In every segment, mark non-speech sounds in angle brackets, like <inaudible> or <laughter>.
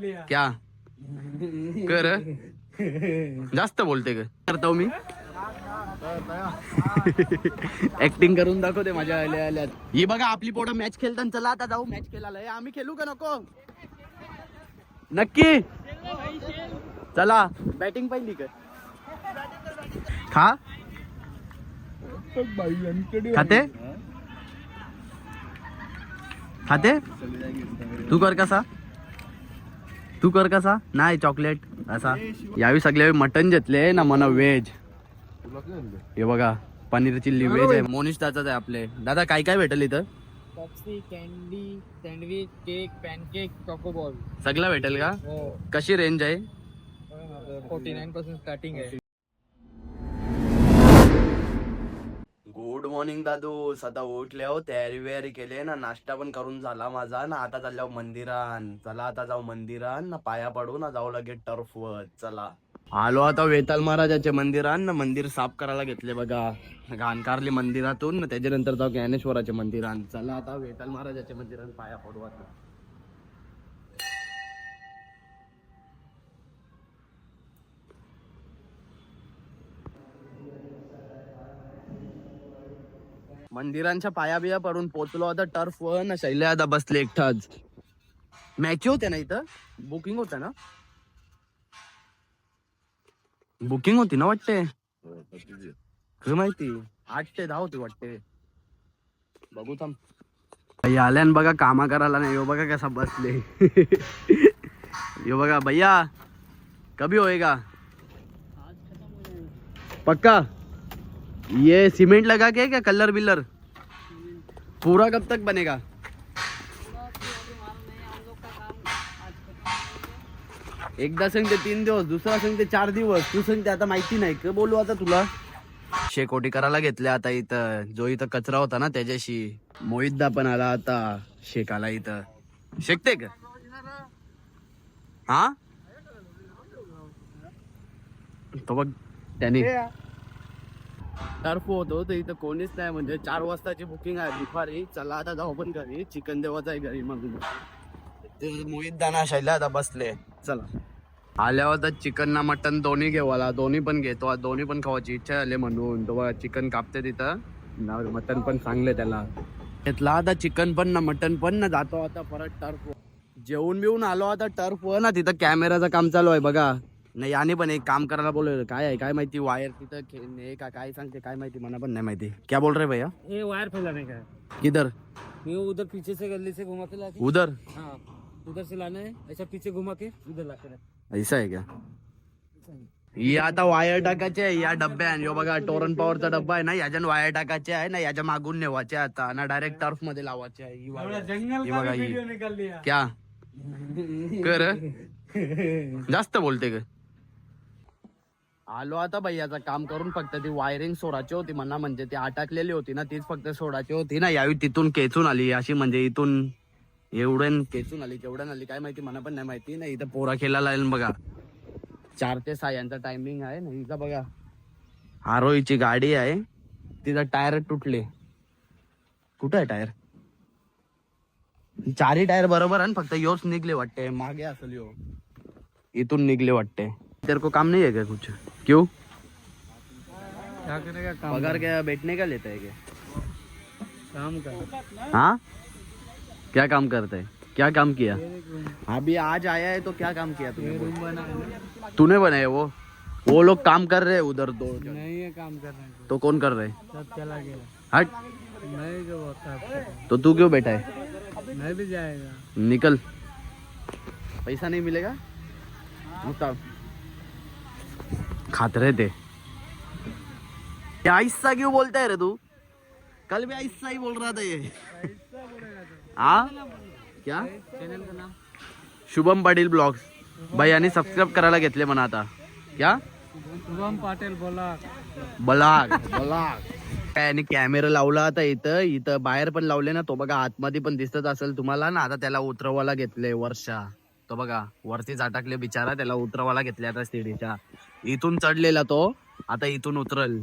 क्या? कर। जास्त बोलते का? करतो मी. ऍक्टिंग करून दाखवते माझ्या आल्या आल्यात ही बघा आपली पोटं मॅच खेळताना चला आता जाऊ मॅच खेळायला. आम्ही खेळू का नको? नक्की. चला बॅटिंग पहिली का खा. खाते? खाते? तू कर कसा? तू कर कसा? नाही चॉकलेट असा. यावेळी सगळे मटन घेतले ना मना व्हेज हे बघा पनीर चिल्ली व्हेज आहे. मोनिश दादाच आहे आपले. दादा काय काय भेटेल इथं? Popsy candy sandwich cake pancake choco ball सगळं भेटेल का? हो. कशी रेंज आहे? फोर्टी नाईन पासून स्टार्टिंग आहे. गुड मॉर्निंग दादू. सदा उठले हो तयारी वयारी केले ना. नाश्ता पण करून झाला माझा. ना आता चालल्या मंदिरान. चला आता जाऊ मंदिरान. ना पाया पडू ना जाऊ लगे टर्फ वर चला. आलो आता वेताल महाराजाच्या मंदिरान. ना मंदिर साफ करायला घेतले बघा. घाणकारली मंदिरातून. ना त्याच्यानंतर जाऊ ज्ञानेश्वराच्या मंदिरान. चला आता वेताल महाराजाच्या मंदिरान पाया पडू आता. मंदिरांच्या पाया बिया पडून पोचलो आता टर्फ वर ना शैल्या आता बसले एकटाच मॅच होते ना इथं? बुकिंग होत्या ना? बुकिंग होती ना वाटते? माहिती? आठ ते दहा होती वाटते. बघू थांब. भाई आल्यान बघा कामा करायला नाही. यो बघा कसा बसले. यो बघा भैया कभी होएगा? पक्का? ये सीमेंट लगा के क्या कलर बिलर? पूरा कब तक बनेगा? एकदा सांगते तीन दिवस दुसरा सांगते चार दिवस. तू सांगते आता माहिती नाही. का बोलू आता तुला? शेकोटी करायला घेतले आता इथं. जो इथं कचरा होता ना त्याच्याशी. मोहितदा पण आला आता. शेकाला इथं. शेकते का? हा? तो बघ त्याने टर्फ होतो तर इथं कोणीच नाही. म्हणजे चार वाजताची बुकिंग आहे दुपारी. चला आता जाऊ पण घरी. चिकन देवाचं आहे घरी मग ते मोहित दाना शैला आता बसले. चला. आल्यावर तर चिकन ना मटन दोन्ही घेऊ आला. दोन्ही पण घेतो. दोन्ही पण खावायची इच्छा झाली म्हणून. तो बघा चिकन कापते तिथं. मटन पण चांगले त्याला. घेतला आता चिकन पण ना मटन पण ना जातो आता परत टर्फ जेवून बिवून आलो आता टर्फ ना तिथं कॅमेराचं काम चालू आहे बघा. नाही याने पण एक काम करायला बोलवलं काय आहे काय माहिती वायर तिथं खे- का काय सांगते काय माहिती मला पण नाही माहिती. क्या बोल रहे भैया? ये वायर फैलाने का? है किधर? ये उधर पीछे से गली से घुमा के लाके। उधर? हाँ उधर से लाना है ऐसा पीछे घुमा के उधर ला कर ऐसा आहे का ही। आता वायर टाकायचे आहे या डब्या यो बघा टोरन पॉवरचा डब्बा आहे ना याच्यान वायर टाकायचे आहे ना याच्या मागून नेवायचे आता ना डायरेक्ट टर्फ मध्ये लावायचे आहे ही. ही बघा ही. लिया क्या? कर जास्त बोलते का? आलो आता भैयाचं काम करून फक्त ती वायरिंग सोडायची होती म्हणा म्हणजे ती अटकलेली होती ना तीच फक्त सोडायची होती ना यावेळी तिथून केचून आली अशी म्हणजे इथून एवढ्यान केचून आली केवढ्यान आली काय माहिती मला पण नाही माहिती ना इथं पोरा खेळायला बघा. चार ते सहा यांचा टायमिंग आहे ना इथं बघा. हारोईची गाडी आहे तिचा टायर तुटले. कुठं आहे टायर? चारही टायर बरोबर आहे ना, फक्त योच निघले वाटते मागे असेल यो. इथून निघले वाटते. तेरे को काम नाही आहे का कुछ? क्यों? क्या करेगा काम पगार क्या बैठने का लेता है क्या? काम का हाँ? क्या काम करता है? क्या काम किया? अभी आज आया है तो क्या काम किया तूने? तूने बनाया वो? वो लोग काम कर रहे हैं उधर दो नहीं है काम करने को तो कौन कर रहे हैं? सब चला गया। हट नहीं जो तो तू क्यों बैठा है? नहीं भी जाएगा। निकल। पैसा नहीं मिलेगा? उतार खात रहे थे क्या ऐसा क्यों बोलता है रे तू? कल भी ऐसा ही बोल रहा था ये। हाँ? क्या? चैनल का नाम शुभम पाटील ब्लॉग्स। भैयानी सबस्क्राईब करायला घेतले म्हणा आता। क्या? शुभम पाटिल बोला बलाग। बलाग। काय आणि कॅमेरा लावला आता इथं. इथं बाहेर पण लावले ना तो बघा आतमध्ये पण दिसत असेल तुम्हाला ना. आता त्याला उतरवायला घेतले वर्षा. तो बघा वरतीच अटकले बिचारा त्याला उतरवायला घेतल्या आता शिडीच्या इथून चढलेला तो आता इथून उतरल.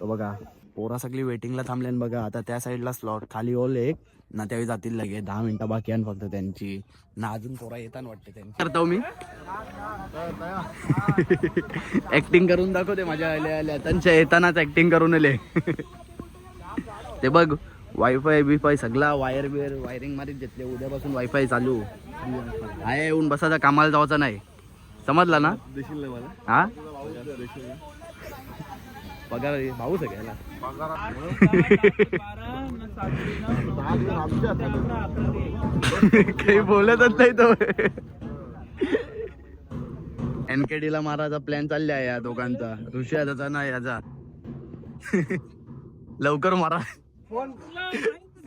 तो बघा पोरा सगळी वेटिंगला थांबले बघा आता त्या साईडला स्लॉट खाली ओल एक ना त्यावेळी जातील लगे दहा मिनिटं बाकी आहे फक्त त्यांची. ना अजून पोरा येताना वाटते त्यांची. करतो मी. <laughs> ऍक्टिंग करून दाखवते माझ्या आल्या आल्या. त्यांच्या येतानाच ऍक्टिंग करून आले. <laughs> ते बघ वायफाय बिफाय सगळा वायर बिअर वायरिंग मारीत घेतले. उद्यापासून वायफाय चालू. आहे येऊन बसायचा कामाला जायचं नाही. समजला ना? हा? पगार भाऊ सगळ्याला काही बोलतच नाही तो. एनकेडी ला मारायचा प्लॅन चालले आहे या दोघांचा. ऋषी याचा ना याचा. लवकर मारा.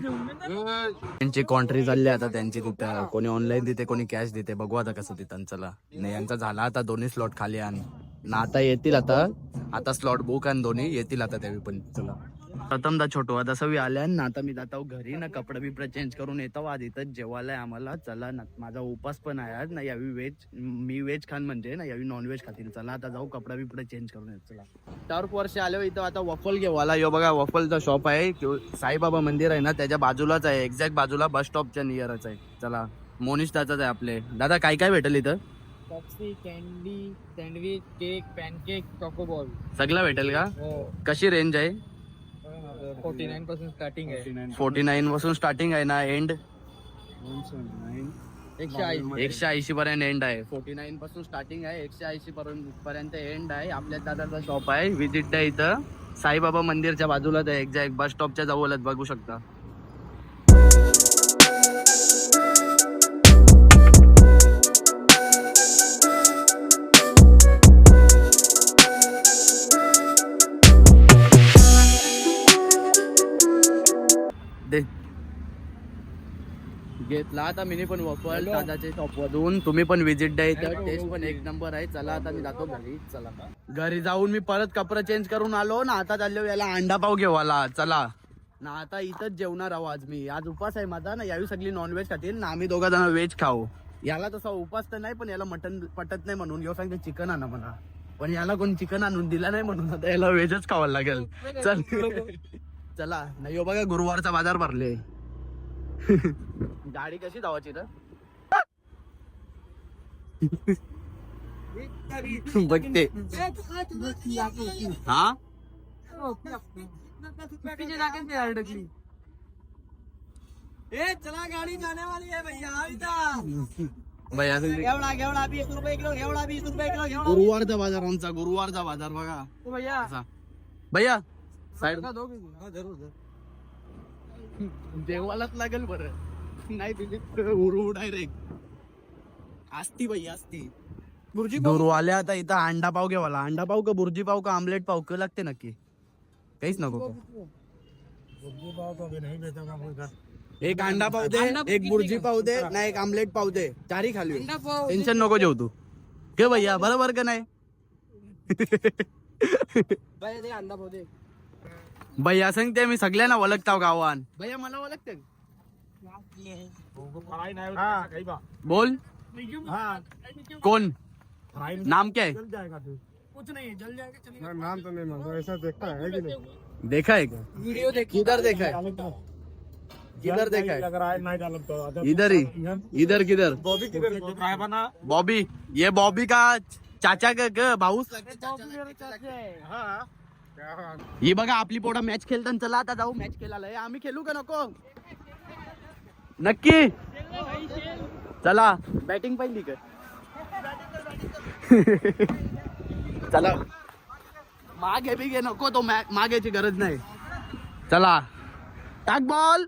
त्यांची कॉन्ट्री चालली आता त्यांची तिथं कोणी ऑनलाईन देते कोणी कॅश देते बघू आता कसं देतात चला नाही यांचा झाला आता दोन्ही स्लॉट खाली आणि ना आता येतील आता. आता स्लॉट बुक आणि दोन्ही येतील आता त्यावेळी पण. चला. प्रथमदा छोटो आता सवी आल्या ना आता मी जातो घरी ना कपडे बिपडे चेंज करून येतो. आज इथं जेवायला आम्हाला. चला ना माझा उपास पण आहे आज. ना यावी व्हेज मी व्हेज खान म्हणजे ना यावी नॉन व्हेज खातील. चला आता जाऊ कपडा बिपडे चेंज करून येतो. चला. चार वर्ष आलो इथं आता वफल घेऊ आला यो बघा वफलचा शॉप आहे. साईबाबा मंदिर आहे ना त्याच्या बाजूलाच आहे. एक्झॅक्ट बाजूला बस स्टॉपच्या नियरच आहे. चला मोनिश दादाच आहे आपले. दादा काय काय भेटेल इथं? Pepsi candy sandwich cake pancake choco ball सगळं भेटेल का? हो. कशी रेंज आहे? फोर्टी नाईन पासून स्टार्टिंग आहे. फोर्टी नाईन पासून. स्टार्टिंग आहे ना एंड एकशे ऐंशी. एकशे ऐंशी. पर्यंत एंड आहे. फोर्टी नाईन पासून स्टार्टिंग आहे एकशे ऐंशी पर्यंत पर्यंत एंड आहे. आपल्या दादाचा शॉप आहे. विजिट आहे इथं. साईबाबा मंदिरच्या बाजूलाच आहे एक्झॅक्ट बस स्टॉपच्या जवळच बघू शकता. घेतला. आता मी पण वफल दादाच्या शॉप मधून. तुम्ही पण विजिट द्या इथं. टेस्ट पण एक नंबर आहे. चला आता मी जातो घरी. चला. घरी जाऊन मी परत कपडे चेंज करून आलो. ना आता चाललो याला अंडा पाव घेऊ आला चला. ना आता इथंच जेवणार आहो आज मी. आज उपास आहे माझा. ना यावी सगळी नॉनव्हेज खातील. ना आम्ही दोघा जण व्हेज खाऊ. याला तसा उपास तर नाही पण याला मटन पटत नाही म्हणून. यो सांगते चिकन आणा मला पण याला कोण चिकन आणून दिला नाही म्हणून आता याला व्हेजच खावं लागेल. <laughs> चल. <laughs> चला. नाही यो बघा गुरुवारचा बाजार भरले. गाडी कशी धावायची तर बघते. हा? चला गाडी जाने वाली है भैया भैया घेवडा घेवडा बीस रुपये किलो घेवडा बीस रुपये किलो घेवडा. गुरुवारचा बाजार आमचा गुरुवारचा बाजार बघा. ओ भैया. असा. भैया साईड दोगे जरूर देवालाच लागेल बरं. नाही दिली उरू डायरेक्ट असती बाई असती बुर्जी दूर आले आता इथं अंडा पाव घेवाला. अंडा पाव का बुर्जी पाव का आमलेट पाव? का लागते नक्की. काहीच नको का? एक अंडा पाव दे एक बुर्जी पाव दे ना एक आमलेट पाव दे. चारी खाली टेन्शन नको जेव तू. घे भैया बरोबर का नाही? अंडा पाव दे. भैया सांगते मी सगळ्यांना ओळखताव गावान. भैया मला ओळखते. बोल. कौन नाम क्या? है कुछ नहीं जल जाएगा चलिए नाम तो नहीं मालूम ऐसा देखता है कि नहीं? देखा है क्या वीडियो देख. किधर देखा है. किधर देखा है. लग रहा है तो अदर इधर ही. इधर किधर? बॉबी किधर बॉबी. ये बॉबी का चाचा का भाऊ? ही बघा आपली पोटा मॅच खेळताना चला आता जाऊ. मॅच खेळायला. आम्ही खेळू का नको? नक्की. चला बॅटिंग पाहिली का? <laughs> चला. मागे बी घे नको तो मॅ- मागेची गरज नाही. चला. टाक बॉल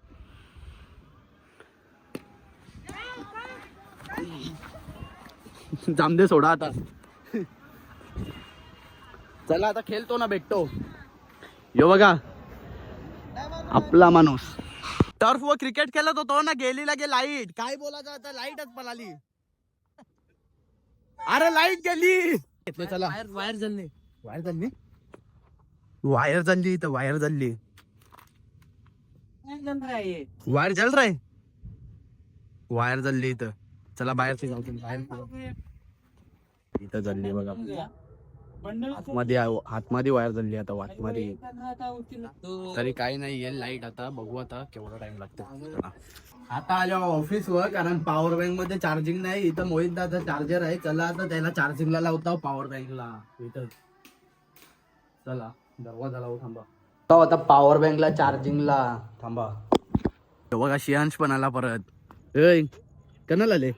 जामदे सोडा आता. चला आता खेळतो ना भेटतो. यो बघा. आपला माणूस. टर्फ व क्रिकेट खेळत होतो ना गेली लागे लाइट. काय बोलायचं आता लाईटच पळाली. अरे लाइट गेली. चला. वायर वायर जलने वायर चालली वायर चालली इथं वायर चालली जल रहा है ये वायर चल रहा है वायर चालली इथं. चला बाहेरची जाऊ बाहेर इथं चालली बघा. आतमध्ये आतमध्ये वायर झाली आता आतमध्ये. तरी काही नाही येईल लाइट आता बघू आता केवढा टाइम लागतो आता आलो ऑफिस वर कारण पॉवर बँकमध्ये चार्जिंग नाही इथं मोहित दादा चार्जर आहे. चला आता त्याला चार्जिंगला लावता पॉवर बँकला इथं. चला दरवाजा लावू थांबा. तो आता पॉवर बँकला चार्जिंगला थांबा. बघा शियांश पण आला परत. ऐ कणाला आले.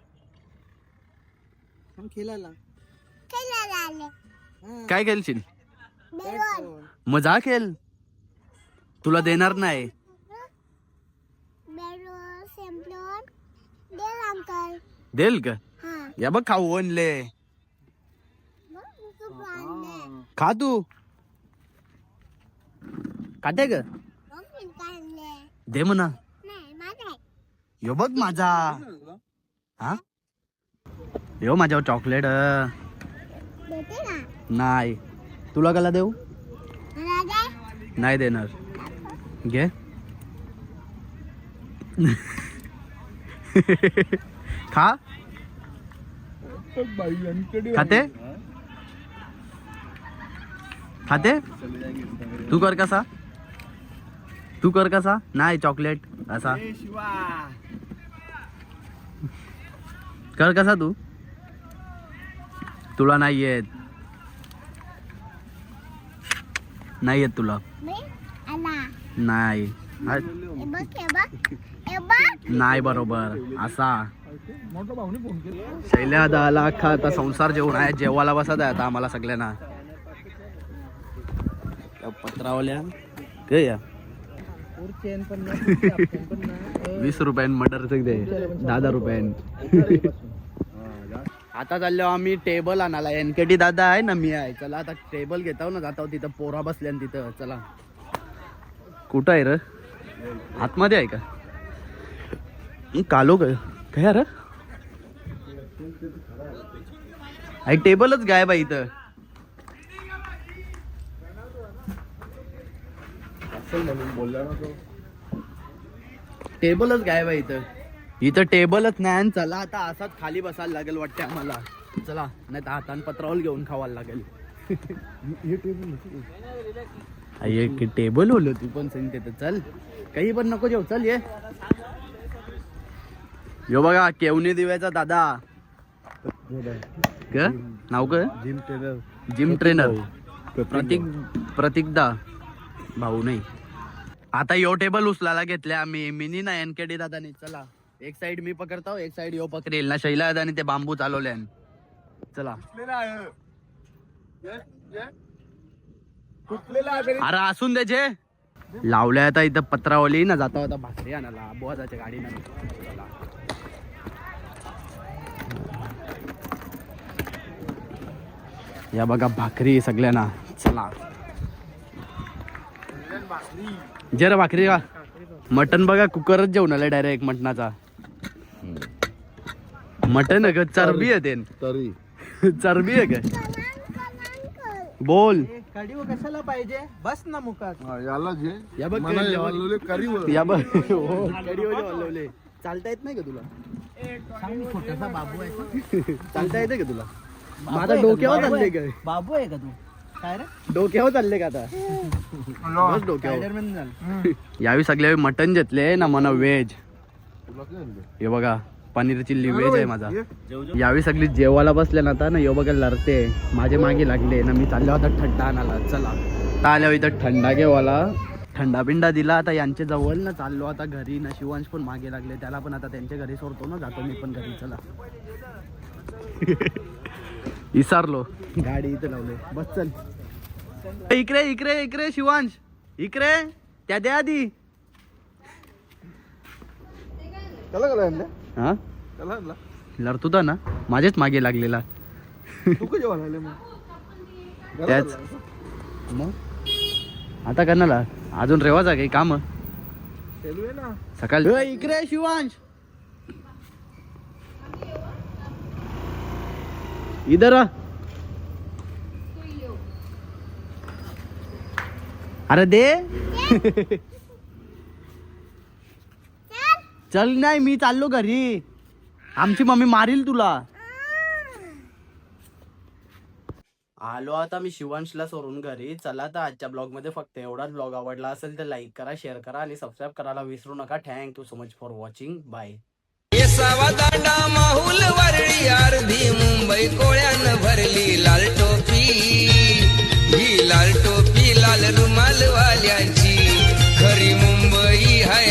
काय खेळशील? मग जा खेळ. तुला देणार नाही. देल का? या बघ खाऊ आणले खा तू. खाते ग दे म्हणा. यो बघ माझा. हा? यो माझ्यावर चॉकलेट नाही. तुला कला देऊ? नाही देणार. घे. <laughs> खा. खाते? खाते? तू कर कसा? तू कर कसा? नाही चॉकलेट असा. कर कसा तू? तुला नाही येत. नाही. येत तुला नाही नाही बरोबर. असा. मोठा भाऊने फोन केला. शैल्या दाला अख्खा आता संसार जेवण आहे. जेवायला बसत आहे आता आम्हाला सगळ्यांना. पत्रावल्या. काय या. <laughs> वीस रुपयान मटर दे. दहा दहा रुपयान. आता चाललो आम्ही टेबल आणायला. एनकेटी दादा आहे ना मी आहे. चला आता टेबल घेताव ना जाताव तिथं. पोरा बसल्या तिथं. चला. कुठं आहे र? आतमध्ये आहे का? कालो काय काय यार आई टेबलच गायब आहे इथं. टेबलच गायब आहे इथं. इथं टेबलच नाही. चला आता असाच खाली बसायला लागेल वाटते आम्हाला. चला नाही तर हातान पत्रावल घेऊन खावायला लागेल. हे टेबल की टेबल होलो तू पण सांगते तर चल काही पण नको जेव चल ये. यो बघा केवणी दिव्याचा दादा. ग? नाव ग? Jim Taylor gym trainer. Pratik प्रतीकदा. भाऊ नाही. आता यो टेबल उचलायला घेतले आम्ही. मिनी ना एनकेडी दादाने. चला. एक साइड मी पकडतो एक साइड यो पकडेल. ना शैला दादाने ते बांबू चालवले चला. अरे असून द्याचे लावल्या आता इथं पत्रावली. ना जाता होता भाकरी आणायला. बोजाच्या गाडीनं चला. या बघा भाकरी सगळ्यांना. चला. जरा भाकरी. का? मटन बघा कुकरच जेवण आलं डायरेक्ट मटणाचा. मटन आहे का चरबी आहे ते तरी. चरबी आहे का <laughs> बोल. कडी कशाला पाहिजे? बस ना याला जे या बघ मला कढी वळवले करीवर या बघ. हो, कढीवाले चालता येत नाही का तुला? सांग छोटासा बाबू आहे चालता येते का तुला? माझा डोक्यावर चालले का? बाबू आहे का तू? काय रे? डोक्यावर चालले का आता? बस डोक्यावर. स्पायडरमॅन झालं. यावेळी सगळे मटन घेतले ना मला व्हेज तुला काय आणलं? हे बघा. पनीर चिल्ली व्हेज आहे माझा. यावेळी सगळी जेवायला बसले ना आता ना यो बघा लढते. माझे मागे लागले ना मी चाललो होता थंडा आणायला. चला. आता आल्यावर इथं थंडा घेवाला थंडा पिंडा दिला आता यांच्या जवळ ना चाललो आता घरी ना शिवांश पण मागे लागले. त्याला पण आता त्यांच्या घरी सोडतो ना जातो मी पण घरी. चला. <laughs> विसारलो. गाडी इथं लावले. बस चल. इकडे इकडे इकडे शिवांश. इकडे. त्या द्या आधी. आणलं हा? त्याला आणला. लढतो ना? माझेच मागे लागलेला. तू कधी आले मग? त्याला त्याच? मग? आता करणार अजून रेवाचा काही काम? चालू आहे ना. सकाळी इकडे शिवांश. इधर आ. अरे दे। <laughs> चल नाही मी चाललो घरी. आमची मम्मी मारील तुला. आलो आता मी शिवांशला सोडून घरी. चला तर आजच्या ब्लॉगमध्ये फक्त एवढाच ब्लॉग आवडला असेल तर लाईक करा शेअर करा आणि सबस्क्राईब करायला विसरू नका. Thank you so much for watching bye Mahul Worli अर्धी मुंबई भरली लाल टोपी. ही लाल टोपी लाल रुमाल वाल्यांची खरी मुंबई हाय